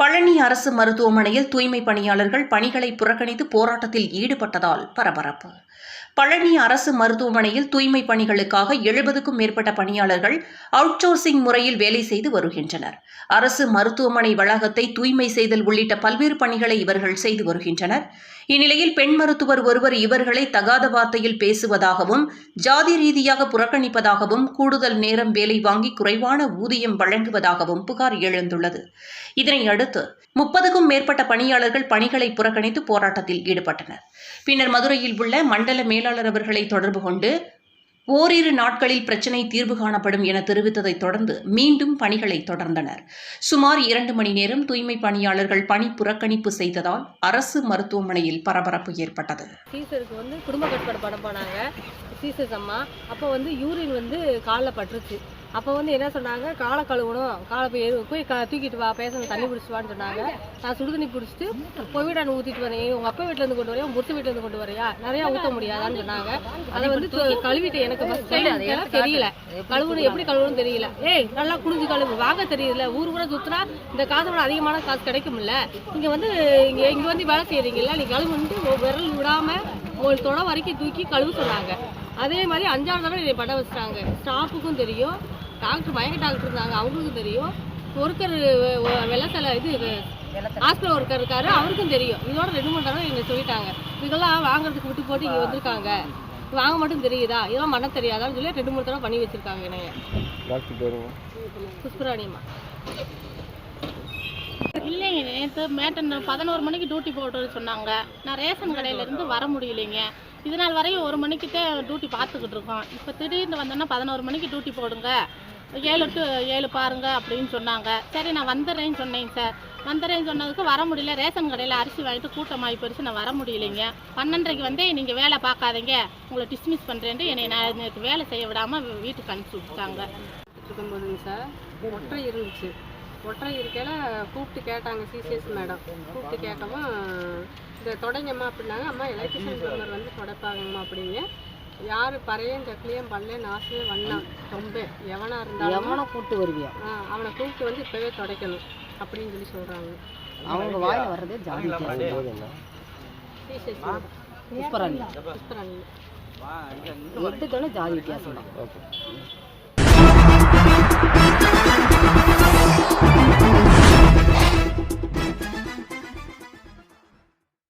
பழனி அரசு மருத்துவமனையில் தூய்மை பணியாளர்கள் பணிகளை புறக்கணித்து போராட்டத்தில் ஈடுபட்டதால் பரபரப்பு. பழனி அரசு மருத்துவமனையில் தூய்மை பணிகளுக்காக எழுபதுக்கும் மேற்பட்ட பணியாளர்கள் அவுட்சோர்சிங் முறையில் வேலை செய்து வருகின்றனர். அரசு மருத்துவமனை வளாகத்தை தூய்மை செய்தல் உள்ளிட்ட பல்வேறு பணிகளை இவர்கள் செய்து வருகின்றனர். இந்நிலையில் பெண் மருத்துவர் ஒருவர் இவர்களை தகாத வார்த்தையில் பேசுவதாகவும் ஜாதி ரீதியாக புறக்கணிப்பதாகவும் கூடுதல் நேரம் வேலை வாங்கி குறைவான ஊதியம் வழங்குவதாகவும் புகார் எழுந்துள்ளது. இதனை அடுத்து முப்பதுக்கும் மேற்பட்ட பணியாளர்கள் பணிகளை புறக்கணித்து போராட்டத்தில் ஈடுபட்டனர். பின்னர் மதுரையில் உள்ள மண்டல மேலாளர் அவர்களை தொடர்பு கொண்டு ஓரிரு நாட்களில் பிரச்சினை தீர்வு காணப்படும் என தெரிவித்ததைத் தொடர்ந்து மீண்டும் பணிகளை தொடர்ந்தனர். சுமார் இரண்டு மணி நேரம் தூய்மை பணியாளர்கள் பணி புறக்கணிப்பு செய்ததால் அரசு மருத்துவமனையில் பரபரப்பு ஏற்பட்டது. சீசருக்கு வந்து குடும்ப கட்டுப்பாடு படம் போனாங்க. சீசர்ஸ் அம்மா. அப்போ வந்து யூரின் வந்து காலில் பட்டுருச்சு. அப்போ வந்து என்ன சொன்னாங்க? காலை கழுவணும். காலை போய் போய் க தூக்கிட்டு வா பேசணும் தண்ணி பிடிச்சிட்டு வான்னு சொன்னாங்க. நான் சுடுதண்ணி பிடிச்சிட்டு கோவிடான ஊற்றிட்டு வரேன். உங்கள் அப்பா வீட்டிலேருந்து கொண்டு வரையா? உங்கள் வீட்டிலேருந்து கொண்டு வரையா? நிறையா ஊற்ற முடியாதான்னு சொன்னாங்க. அதை வந்து கழுவிட்டு எனக்கு ஃபஸ்ட் டைம் தெரியல. கழுவுணும் எப்படி கழுவணும்? தெரியல. ஏய் நல்லா குடிஞ்சு கழுவு. வாங்க தெரியல ஊர் ஊரா சுற்றுனா இந்த காசை விட அதிகமான காசு கிடைக்கும்ல. இங்கே வந்து இங்கே இங்கே வந்து வேலை செய்கிறீங்களா நீ கழுவுன்ட்டு விரல் விடாமல் ஒரு தொட வரைக்கும் தூக்கி கழுவு சொன்னாங்க. அதே மாதிரி அஞ்சாறு தடவை என்னை பட வச்சிட்டாங்க. ஸ்டாஃபுக்கும் தெரியும். டாக்டர் பயங்க டாக்டர் இருந்தாங்க. அவங்களுக்கும் தெரியும். ஒருத்தர் வெள்ளத்தலை இது ஹாஸ்பிட்டல் ஒர்க்கர் இருக்காரு. அவருக்கும் தெரியும். இதோட ரெண்டு மூணு தடவை எங்களை சொல்லிட்டாங்க. இதெல்லாம் வாங்குறதுக்கு விட்டு போட்டு இங்கே வந்திருக்காங்க. வாங்க மட்டும் தெரியுதா? இதெல்லாம் பண்ண தெரியாதான்னு சொல்லி ரெண்டு மூணு தடவை பண்ணி வச்சிருக்காங்க என்னைய. புஷ்பராணியம்மா இல்லைங்க நேற்று மேட்டன் பதினோரு மணிக்கு டியூட்டி போட்டு சொன்னாங்க. நான் ரேஷன் கடையிலேருந்து வர முடியலைங்க. இது நாள் வரையும் ஒரு மணிக்கு தான் டியூட்டி பார்த்துக்கிட்டு இருக்கோம். இப்போ திடீர்னு வந்தோன்னா பதினோரு மணிக்கு டியூட்டி போடுங்க. ஏழு டு ஏழு பாருங்க அப்படின்னு சொன்னாங்க. சரி நான் வந்துடுறேன்னு சொன்னேங்க சார். வந்துடுறேன்னு சொன்னதுக்கு வர முடியல. ரேஷன் கடையில் அரிசி வாங்கிட்டு கூட்டமாகி போயிடுச்சு. நான் வர முடியலைங்க. பன்னெண்டரைக்கு வந்தே நீங்கள் வேலை பார்க்காதீங்க. உங்களை டிஸ்மிஸ் பண்ணுறேன்ட்டு என்னை நான் எனக்கு வேலை செய்ய விடாமல் வீட்டுக்கு அனுப்பிச்சி விட்டாங்க இருக்கும்போதுங்க சார் ஒற்றை இருந்துச்சு. ஒற்றை இருக்கையில் கூப்பிட்டு கேட்டாங்க சிசிஎஸ் மேடம். கூப்பிட்டு கேட்கவும் இந்த தொடங்கம்மா அப்படின்னாங்க. அம்மா எலக்ட்ரிஷியன் நம்பர் வந்து தொடப்பாங்கம்மா அப்படிங்க. யார் பறையும் சக்கிலியும் பல்லையும் நாசமே வண்ணான் ரொம்ப எவனா இருந்தாலும் எவனை கூட்டு வருவியா. ஆ, அவனை கூப்பிட்டு வந்து இப்போவே துடைக்கணும் அப்படின்னு சொல்லி சொல்கிறாங்க அவங்க வாயில வர்றதே ஜாதி புஷ்பராணி. புஷ்பராணி. எடுத்துக்கணும் ஜாதி வித்தியாசம் தான் ஓகே.